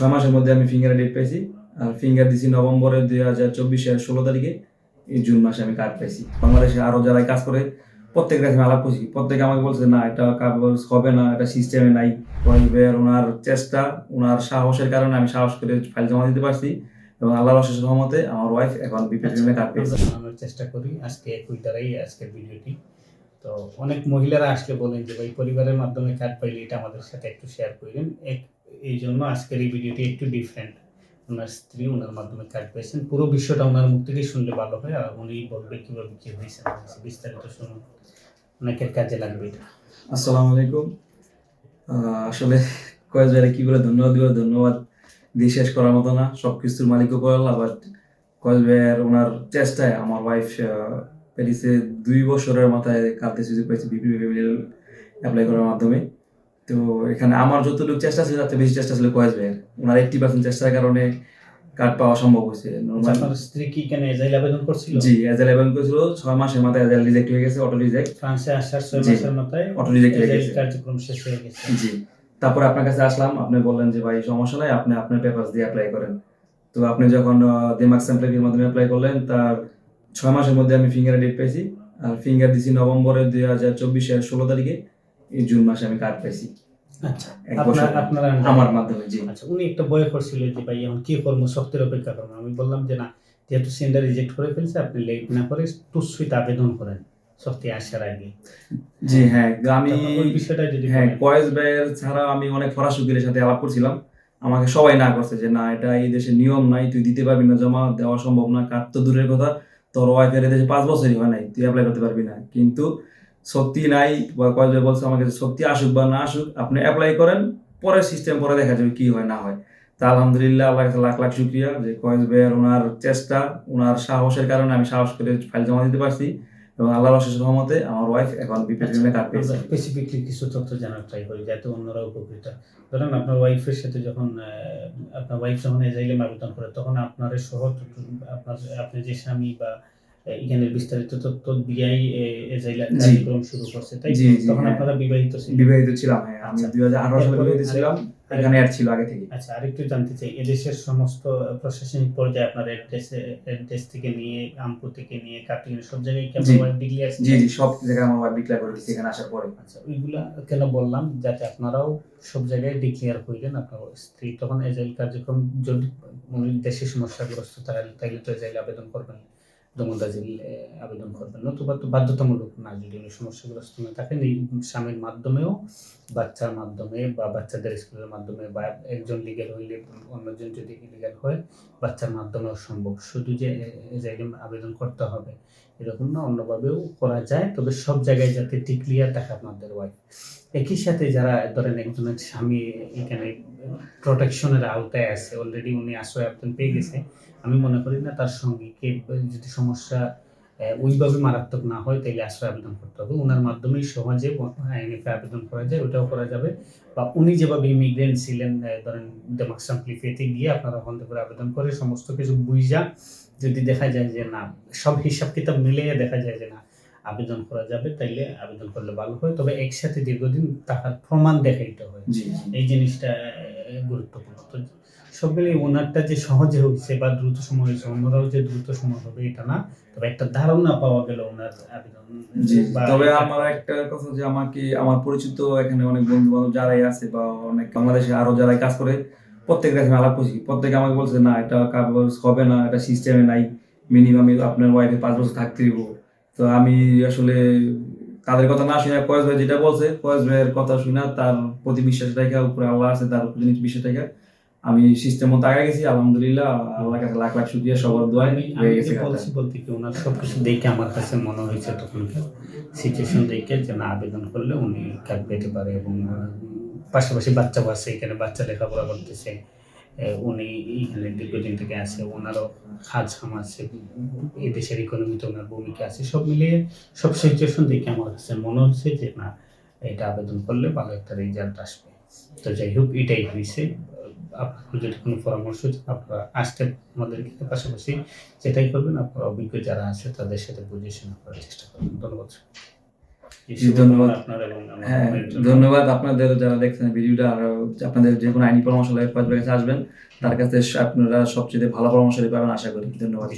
ছয় মাসের মধ্যে আমি ফিঙ্গার ডেট পাইছি। আর ফিঙ্গার দিছি নভেম্বরের দুই হাজার চব্বিশের ষোলো তারিখে। এই জুন মাসে আমি কার্ড পাইছি। বাংলাদেশে আরও যারা কাজ করে প্রত্যেকের কাছে আলাপ করছি। প্রত্যেকে আমাকে বলছে না এটা কাগজ হবে না এটা সিস্টেমে নাই। ওয়াইফের ওনার চেষ্টা ওনার সাহসের কারণে আমি সাহস করে ফাইল জমা দিতে পারছি। এবং আল্লাহর অশেষ রহমতে আমার ওয়াইফ এখন বিপিএল কার্ড পেয়েছে। আমরা জানানোর চেষ্টা করি আজকে একই দ্বারাই আজকের ভিডিওটি। তো অনেক মহিলারা আসলে বলেন যে ভাই পরিবারের মাধ্যমে কার্ড পাইলে এটা আমাদের সাথে একটু শেয়ার করবেন এক এই জন্য আজকের এই ভিডিওটি একটু ডিফারেন্ট ওনার স্ত্রী, ওনার মাধ্যমে কার্ড পেয়েছেন পুরো বিষয়টা ওনার মুখ থেকে শুনলে ভালো হয়, আর উনি বলবে কীভাবে কি হয়েছে বিস্তারিত শুনুন অনেকের কাজে লাগবে এটা। আসসালামু আলাইকুম। আসলে কয়েক জায়গায় কি বলে, ধন্যবাদ দিব ধন্যবাদ দিয়ে শেষ করার মতো না। সব কিছুর মালিকও করল, আবার কয়েক ভাইয়ের ওনার চেষ্টায় আমার ওয়াইফ প্যারিসে দুই বছরের মাথায় কালকে সুযোগ পাইছি বিপিএল অ্যাপ্লাই করার মাধ্যমে। তো এখানে আমার যতটুকু চেষ্টা ছিল তাতে বেশি চেষ্টা ছিল কয়েক ভাইয়ের। ওনার এইটটি পার্সেন্ট চেষ্টার কারণে কার্ড পাওয়া সম্ভব হয়েছে। আচ্ছা, আপনার স্ত্রী কি কেন এজাইল আবেদন করছিল? জি এজেল অ্যাপ্লাই করেছিল। ছয় মাসের মাথায় এজেল রিজেক্ট হয়ে গেছে অটো রিজেক্ট ফ্রান্সে আসার ছয় মাসের মাথায় অটো রিজেক্ট হয়ে গেছে। কার্যক্রম শেষ হয়ে গেছে। জি তারপরে আপনার কাছে আসলাম। আপনি বললেন যে ভাই সমস্যা নাই আপনি আপনার পেপারস দিয়ে অ্যাপ্লাই করেন। তো আপনি যখন দেমাক স্যাম্পলের মাধ্যমে অ্যাপ্লাই করলেন তার ছয় মাসের মধ্যে আমি ফিঙ্গার ডেট পেয়েছি। আর ফিঙ্গার দিছি নভেম্বরের দুই হাজার চব্বিশের ষোলো তারিখে। এই জুন মাসে আমি কার্ড পেয়েছি আচ্ছা আপনার আমার মাধ্যমে জি। আচ্ছা উনি একটা বয় করছিল যে ভাই এখন কি করব? শক্তির অপেক্ষা করব। আমি বললাম যে না যেহেতু সেন্ডার রিজেক্ট করে ফেলছে আপনি লেট না করে টুসুইতে আবেদন করেন শক্তি আসার আগে। জি হ্যাঁ আমি বিষয়টা যদি হ্যাঁ বলেন। কয়েস ভাইয়ের ছাড়া আমি অনেক সাথে আলাপ করছিলাম। আমাকে সবাই না করছে যে না এটা এই দেশে নিয়ম নাই তুই দিতে পারবি না জমা দেওয়া সম্ভব না কার্ড তো দূরের কথা তোর ওয়াইফের দেশে পাঁচ বছরই হয় নাই তুই অ্যাপ্লাই করতে পারবি না। কিন্তু শক্তি নাই বা ভাই বলছে আমাকে যে শক্তি আসুক বা না আসুক আপনি অ্যাপ্লাই করেন পরে সিস্টেম পরে দেখা যাবে কি হয় না হয় তা আলহামদুলিল্লাহ আল্লাহ কাছে লাখ লাখ শুক্রিয়া যে কয়েস ভাইয়ের ওনার চেষ্টা ওনার সাহসের কারণে আমি সাহস করে ফাইল জমা দিতে পারছি এবং আল্লাহর অশেষ রহমতে আমার ওয়াইফ এখন বিপিএল কার্ড পেয়েছে স্পেসিফিকলি কিছু তথ্য জানার ট্রাই করি যাতে অন্যরা উপকৃত। ধরেন আপনার ওয়াইফের সাথে যখন আপনার ওয়াইফ যখন এজাইলে আবেদন করে তখন আপনার সহ আপনার আপনি যে স্বামী বা আহ, এখানের বিস্তারিত তথ্য জি। কার্যক্রম শুরু করছে তাই তখন হ্যাঁ। আপনারা বিবাহিত ছিলেন। বিবাহিত ছিলাম হ্যাঁ। আমি আচ্ছা। সালে বিবাহিত ছিলাম এখানে অ্যাড ছিল আগে থেকে আচ্ছা আরেকটু জানতে চাই এদেশের সমস্ত প্রশাসনিক পর্যায়ে আপনার অ্যাড্রেসে অ্যাড্রেস থেকে নিয়ে আমপু থেকে নিয়ে সব জায়গায় কি জি। আপনার ওয়াইফ ডিক্লেয়ার জি জি সব জায়গায় আমার ওয়াইফ ডিক্লেয়ার করে দিচ্ছি এখানে আসার পরে। আচ্ছা ওইগুলা কেন বললাম? যাতে আপনারাও সব জায়গায় ডিক্লেয়ার করিলেন আপনার স্ত্রী। তখন এজাইল কার্যক্রম যদি উনি দেশে সমস্যাগ্রস্ত তাহলে তাইলে তো এজাইল আবেদন করবেন দমনদাজিল আবেদন করবেন। নতুবা তো বাধ্যতামূলক না, যদি উনি সমস্যাগ্রস্ত না থাকেন, এই স্বামীর মাধ্যমেও, বাচ্চার মাধ্যমে বা বাচ্চাদের স্কুলের মাধ্যমে বা একজন লিগেল হইলে অন্যজন যদি ইলিগাল হয়, বাচ্চার মাধ্যমেও সম্ভব। শুধু যে এজাইল আবেদন করতে হবে, এরকম না, অন্যভাবেও করা যায়, তবে সব জায়গায় যাতে ক্লিয়ার থাকে আপনাদের ওয়াইফ একই সাথে যারা ধরেন একজনের স্বামী, এখানে প্রোটেকশনের আওতায় আছে অলরেডি উনি আশ্রয় আবেদন পেয়ে গেছে। আমি মনে করি না তার সঙ্গীকে যদি সমস্যা ওইভাবে মারাত্মক না হয় তাহলে আশ্রয় আবেদন করতে হবে। ওনার মাধ্যমেই সহজে আইএনএফে আবেদন করা যায় ওটাও করা যাবে। বা উনি যেভাবে ইমিগ্রেন্ট ছিলেন ধরেন ডেমাক সাম্পলিফিয়েতে গিয়ে আপনারা ওখান থেকে আবেদন করে, সমস্ত কিছু বুঝা যদি দেখা যায় যে না, সব হিসাব কিতাব মিলিয়ে দেখা যায় যে না আবেদন করা যাবে তাইলে আবেদন করলে ভালো হয়। তবে একসাথে দীর্ঘদিন টাকার প্রমাণ দেখাইতে হয়। এই জিনিসটা গুরুত্বপূর্ণ। তো সব মিলিয়ে ওনারটা যে সহজে হয়েছে বা দ্রুত সময় হয়েছে অন্যরাও যে দ্রুত সময় হবে এটা না। তবে একটা ধারণা পাওয়া গেল ওনার আবেদন। তবে আমার একটা কথা যে আমাকে আমার পরিচিত এখানে অনেক বন্ধু বান্ধব যারাই আছে বা অনেক বাংলাদেশে আরও যারাই কাজ করে প্রত্যেকের কাছে আলাপ করছি। প্রত্যেকে আমাকে বলছে না এটা কাগজ হবে না এটা সিস্টেমে নাই। মিনিমাম আপনার ওয়াইফে পাঁচ বছর থাকতে দিব তো আমি আসলে তাদের কথা না শুনে কয়েস ভাই যেটা বলছে কয়েস ভাইয়ের কথা শুনে তার প্রতি বিশ্বাস রেখে উপরে আল্লাহ আছে তার উপর জিনিস বিশ্বাস রেখে আমি সিস্টেম মতো আগে গেছি আলহামদুলিল্লাহ আল্লাহর কাছে লাখ লাখ শুক্রিয়া সবার দোয়ায় আমি হয়ে গেছে বলছি বলতে কি ওনার সবকিছু দেখে আমার কাছে মনে হয়েছে তখনকার সিচুয়েশন দেখে যে না আবেদন করলে উনি কাজ পেতে পারে এবং পাশাপাশি বাচ্চা আছে এখানে বাচ্চা লেখাপড়া করতেছে। উনি এইখানে দীর্ঘদিন থেকে আছে, ওনারও কাম আছে, এই দেশের ইকোনমিতে ওনার ভূমিকা আছে, সব মিলিয়ে সব সিচুয়েশন দেখে আমার কাছে মনে হচ্ছে যে না, এটা আবেদন করলে ভালো একটা রেজাল্ট আসবে। তো যাই হোক, এটাই হয়েছে। আপনার যদি কোনো পরামর্শ আপনারা আসতে আমাদের এখানে পাশাপাশি যেটাই করবেন, আপনার অভিজ্ঞ যারা আছে তাদের সাথে বুঝে শোনা করার চেষ্টা করবেন। ধন্যবাদ ধন্যবাদ। হ্যাঁ ধন্যবাদ আপনাদের যারা দেখছেন ভিডিওটা আর আপনাদের যে কোনো আইনি পরামর্শ লাগে আসবেন তার কাছে আপনারা সবচেয়ে ভালো পরামর্শ পাবেন আশা করি। ধন্যবাদ।